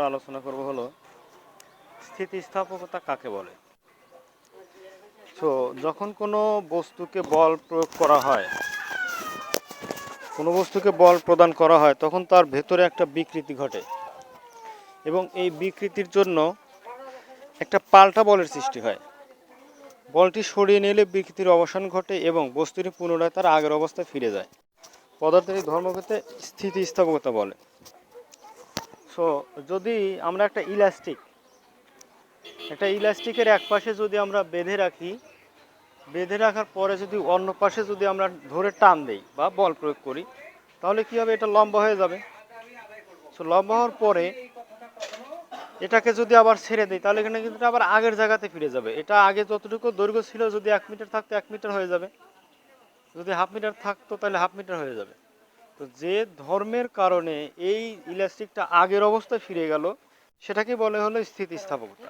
আমরা আলোচনা করব হলো স্থিতিস্থাপকতা কাকে বলে? তো যখন কোনো বস্তুকে বল প্রয়োগ করা হয়, কোনো বস্তুকে বল প্রদান করা হয়, তখন তার ভেতরে একটা বিকৃতি ঘটে। এবং এই বিকৃতির জন্য একটা পাল্টা বলের সৃষ্টি হয়। বলটি সরিয়ে নিলে বিকৃতির অবসান ঘটে এবং বস্তুটি পুনরায় তার আগের অবস্থায় ফিরে যায়। পদার্থের ধর্মকে স্থিতিস্থাপকতা বলে। সো যদি আমরা একটা ইলাস্টিক একটা ইলাস্টিকের এক পাশে যদি আমরা বেঁধে রাখি, বেঁধে রাখার পরে যদি অন্য পাশে যদি আমরা ধরে টান দেই বা বল প্রয়োগ করি, তাহলে কি হবে? এটা লম্বা হয়ে যাবে। সো লম্বা হওয়ার পরে এটাকে যদি আবার ছেড়ে দিই, তাহলে এখানে কিন্তু আবার আগের জায়গাতে ফিরে যাবে। এটা আগে যতটুকু দৈর্ঘ্য ছিল, যদি এক মিটার থাকতো, এক মিটার হয়ে যাবে। যদি হাফ মিটার থাকতো, তাহলে হাফ মিটার হয়ে যাবে। তো যে ধর্মের কারণে এই ইলাস্টিকটা আগের অবস্থায় ফিরে গেল সেটাকে বলে হলো স্থিতিস্থাপকতা।